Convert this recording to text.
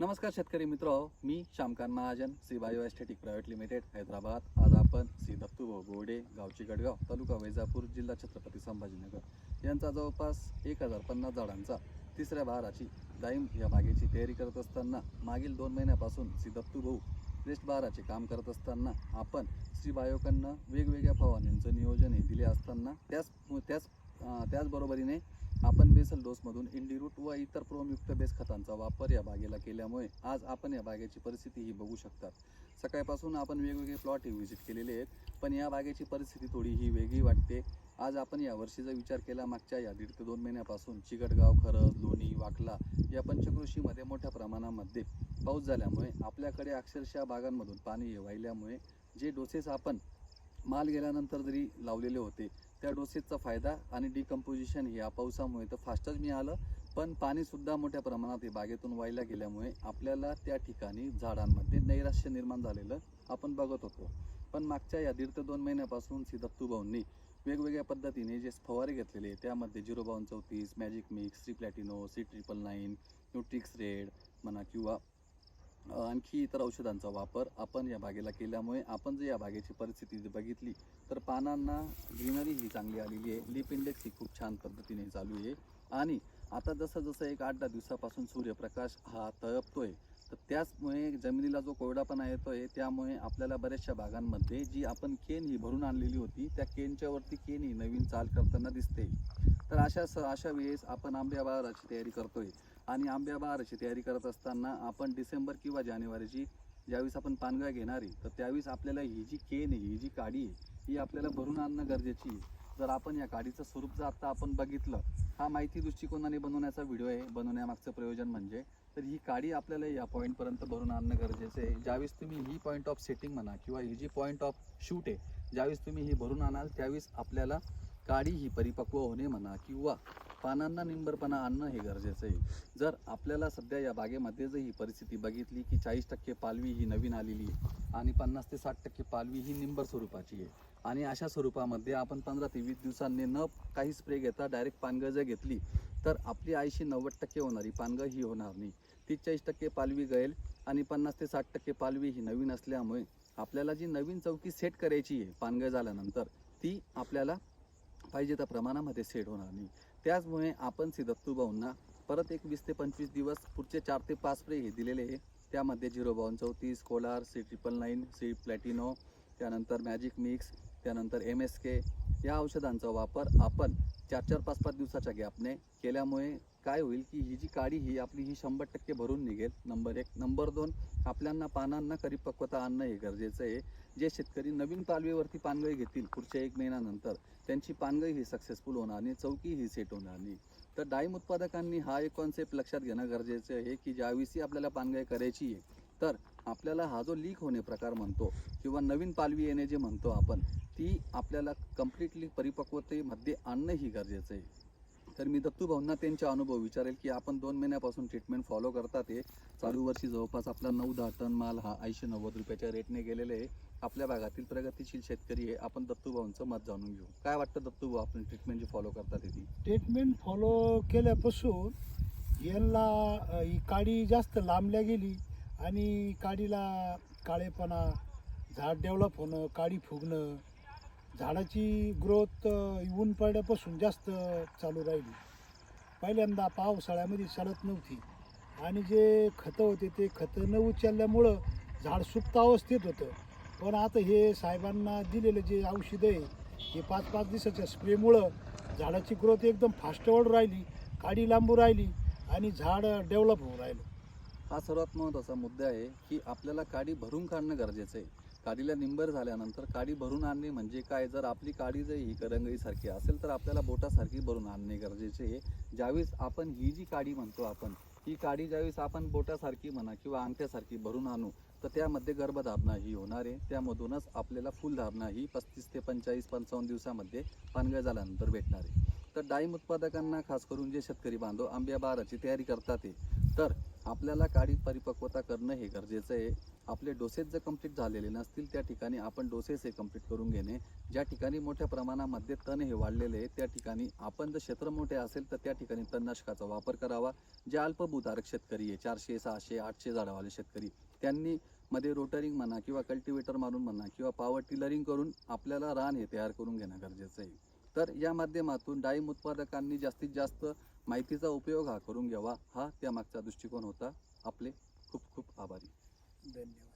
नमस्कार शेतकरी मित्र मी Shyamkant Mahajan Shri bio aesthetic private limited Hyderabad. आज आपण सी दत्तू गोडे गावची गडगाव तालुका वैजापूर जिल्हा छत्रपती संभाजीनगर यांचा जवळपास एक हजार पन्नास झाडांचा तिसऱ्या बहाराची दाईम या बागेची तयारी करत असताना मागील दोन महिन्यापासून सी दत्तू भाऊ श्रेष्ठ बहाराचे काम करत असताना आपण श्री बायोकडनं वेगवेगळ्या फवारणींचं नियोजन हे दिले असताना त्याच त्याच त्याचबरोबरीने आपण बेसल डोसमधून इंडिरूट व इतर प्रोमयुक्त बेस खतांचा वापर या बागेला केल्यामुळे आज आपण या बागेची परिस्थिती ही बघू शकतात. सकाळपासून आपण वेगवेगळे प्लॉट हे व्हिजिट केलेले आहेत पण या बागेची परिस्थिती थोडी ही वेगळी वाटते. आज आपण या वर्षीचा विचार केला मागच्या या दीड ते दोन महिन्यापासून चिकटगाव खरज लोणी वाकला या पंचकृषीमध्ये मोठ्या प्रमाणामध्ये पाऊस झाल्यामुळे आपल्याकडे अक्षरशः बागांमधून पाणी वाहिल्यामुळे जे डोसेस आपण माल गेल्यानंतर जरी लावलेले होते त्या डोसेसचा फायदा आणि डिकम्पोजिशन हे या पावसामुळे तर फास्टच मिळालं. पण पाणीसुद्धा मोठ्या प्रमाणात हे बागेतून वाहिल्या गेल्यामुळे आपल्याला त्या ठिकाणी झाडांमध्ये नैराश्य निर्माण झालेलं आपण बघत होतो. पण मागच्या या दीड ते दोन महिन्यापासून श्री दत्तूभाऊंनी वेगवेगळ्या पद्धतीने जे फवारे घेतलेले त्यामध्ये झिरो बावन चौतीस magic mix C Platino C triple nine Nutrix red म्हणा किंवा आणखी इतर औषधांचा वापर आपण या बागेला केल्यामुळे आपण जर या बागेची परिस्थिती बघितली तर पानांना ग्रीनरी ही चांगली आलेली आहे. लिप इंडेक्स ही खूप छान पद्धतीने चालू आहे. आणि आता जसं जसं एक आठ दहा दिवसापासून सूर्यप्रकाश हा तळपतोय तर त्याचमुळे जमिनीला जो कोरडापणा येतोय त्यामुळे आपल्याला बऱ्याचशा भागांमध्ये जी आपण केन ही भरून आणलेली होती त्या केनच्यावरती केन ही नवीन चाल करताना दिसते. तर अशा स अशा वेळेस आपण आंब्या बहाराची तयारी करतोय. आणि आंब्या बहाराची तयारी करत असताना आपण डिसेंबर किंवा जानेवारीची ज्यावेळेस आपण पानगळ घेणार आहे तर त्यावेळेस आपल्याला ही जी केन आहे ही जी काडी आहे ही आपल्याला भरून आणणं गरजेची आहे. जर आपण या काडीचं स्वरूप जर आता आपण बघितलं हा माहिती दृष्टिकोनाने बनवण्याचा व्हिडिओ आहे बनवण्यामागचं प्रयोजन म्हणजे तर ही काडी आपल्याला या पॉईंटपर्यंत भरून आणणं गरजेचं आहे. ज्यावेळेस तुम्ही ही पॉईंट ऑफ सेटिंग म्हणा किंवा ही जी पॉईंट ऑफ शूट आहे ज्यावेळेस तुम्ही ही भरून आणाल त्यावेळेस आपल्याला काडी ही परिपक्व होणे म्हणा किंवा पानांना निंबरपणा आणणं हे गरजेचं आहे. जर आपल्याला सध्या या बागेमध्ये जर ही परिस्थिती बघितली की चाळीस टक्के पालवी ही नवीन आलेली आहे आणि पन्नास ते साठ टक्के पालवी ही निंबर स्वरूपाची आहे आणि अशा स्वरूपामध्ये आपण पंधरा ते वीस दिवसांनी न काही स्प्रे घेता डायरेक्ट पानगळ जर घेतली तर आपली ऐंशी नव्वद टक्के होणारी पानगळ ही होणार नाही. तीस चाळीस टक्के पालवी गळेल आणि पन्नास ते साठ टक्के पालवी ही नवीन असल्यामुळे आपल्याला जी नवीन चौकी सेट करायची आहे पानगळ झाल्यानंतर ती आपल्याला पाहिजे त्या प्रमाणामध्ये सेट होणार नाही. त्याचमुळे आपण श्री परत एक वीस ते पंचवीस दिवस पुढचे चार ते पाच प्रे हे दिलेले आहे. त्यामध्ये झिरो बावन चौतीस Kolar C triple nine C Platino त्यानंतर मॅजिक मिक्स त्यानंतर एम एस के. या औषधांचा वापर आपण चार चार पाच पाच दिवसाच्या गॅपने केल्यामुळे काय होईल की ही जी काळी ही आपली ही शंभर टक्के भरून निघेल. नंबर एक. नंबर दोन आपल्यांना पानांना परिपक्वता आणणं हे गरजेचं आहे. जे शेतकरी नवीन पालवीवरती पानगळी घेतील पुढच्या एक महिन्यानंतर त्यांची पानगळी ही सक्सेसफुल होणार नाही चौकी ही सेट होणार नाही. तर डाळिंब उत्पादकांनी हा एक कॉन्सेप्ट लक्षात घेणं गरजेचं आहे की ज्यावेळी आपल्याला पानगळी करायची आहे तर आपल्याला हा जो लीक होणे प्रकार म्हणतो किंवा नवीन पालवी येणे जे म्हणतो आपण ती आपल्याला कम्प्लिटली परिपक्वतेमध्ये आणणं ही गरजेचं आहे. तर मी दत्तू भाऊंना त्यांचा अनुभव विचारेल की आपण दोन महिन्यापासून ट्रीटमेंट फॉलो करतात ते चालू वर्षी जवळपास आपला नऊ दहा टन माल हा ऐंशी नव्वद रुपयाच्या रेटने गेलेले आहे. आपल्या भागातील प्रगतीशील शेतकरी आहे आपण दत्तू भाऊंचं मत जाणून घेऊ. काय वाटतं दत्तू भाऊ आपण ट्रीटमेंट जी फॉलो करतात ती? ट्रीटमेंट फॉलो केल्यापासून यांना ही काडी जास्त लांबल्या गेली आणि काडीला काळेपणा झाड डेव्हलप होणं काडी फुगणं झाडाची ग्रोथ ऊन पडल्यापासून जास्त चालू राहिली. पहिल्यांदा पावसाळ्यामध्ये चालत नव्हती. आणि जे खतं होते ते खतं न उचलल्यामुळं झाड सुप्त अवस्थेत होतं. पण आता हे साहेबांना दिलेलं जे औषधं आहे हे पाच पाच दिवसाच्या स्प्रेमुळं झाडाची ग्रोथ एकदम फास्ट वाढू राहिली काडी लांबू राहिली आणि झाड डेव्हलप होऊ राहिलं. हा सर्वात महत्त्वाचा मुद्दा आहे की आपल्याला काडी भरून काढणं गरजेचं आहे. काडीला निंबर झाल्यानंतर काडी भरून आणणे म्हणजे काय? जर आपली काडी जर ही करंगळीसारखी असेल तर आपल्याला बोटासारखी भरून आणणे गरजेचे आहे. ज्यावेळेस आपण ही जी काडी म्हणतो आपण ही काडी ज्यावेळेस आपण बोटासारखी म्हणा किंवा अंगठ्यासारखी भरून आणू तर त्यामध्ये गर्भधारणा ही होणार आहे. त्यामधूनच आपल्याला फुलधारणा ही पस्तीस ते पंचेचाळीस पंचावन्न दिवसामध्ये पानगळ झाल्यानंतर भेटणार आहे. तर डाळिंब उत्पादकांना खास करून जे शेतकरी बांधव आंब्या बाराची तयारी करतात आहे तर आपल्याला काळी परिपक्वता करणं हे गरजेचं आहे. आपले डोसेस जर कंप्लीट झालेले नसतील त्या ठिकाणी आपण डोसेस हे कंप्लीट करून घेणे. ज्या ठिकाणी मोठ्या प्रमाणामध्ये तण हे वाढलेले आहे त्या ठिकाणी आपण जर क्षेत्र मोठे असेल तर त्या ठिकाणी तणनाशकाचा वापर करावा. जे अल्पभूधारक शेतकरी आहे चारशे सहाशे आठशे झाडावाले शेतकरी त्यांनी मध्ये रोटरिंग म्हणा किंवा कल्टिवेटर मारून म्हणा किंवा पॉवर टिलरिंग करून आपल्याला रान हे तयार करून घेणं गरजेचं आहे. तर या माध्यमातून डाळिंब उत्पादकांनी जास्तीत जास्त माहितीचा उपयोग हा करून घ्यावा. हा त्यामागचा दृष्टिकोन होता. आपले खूप खूप आभारी. धन्यवाद.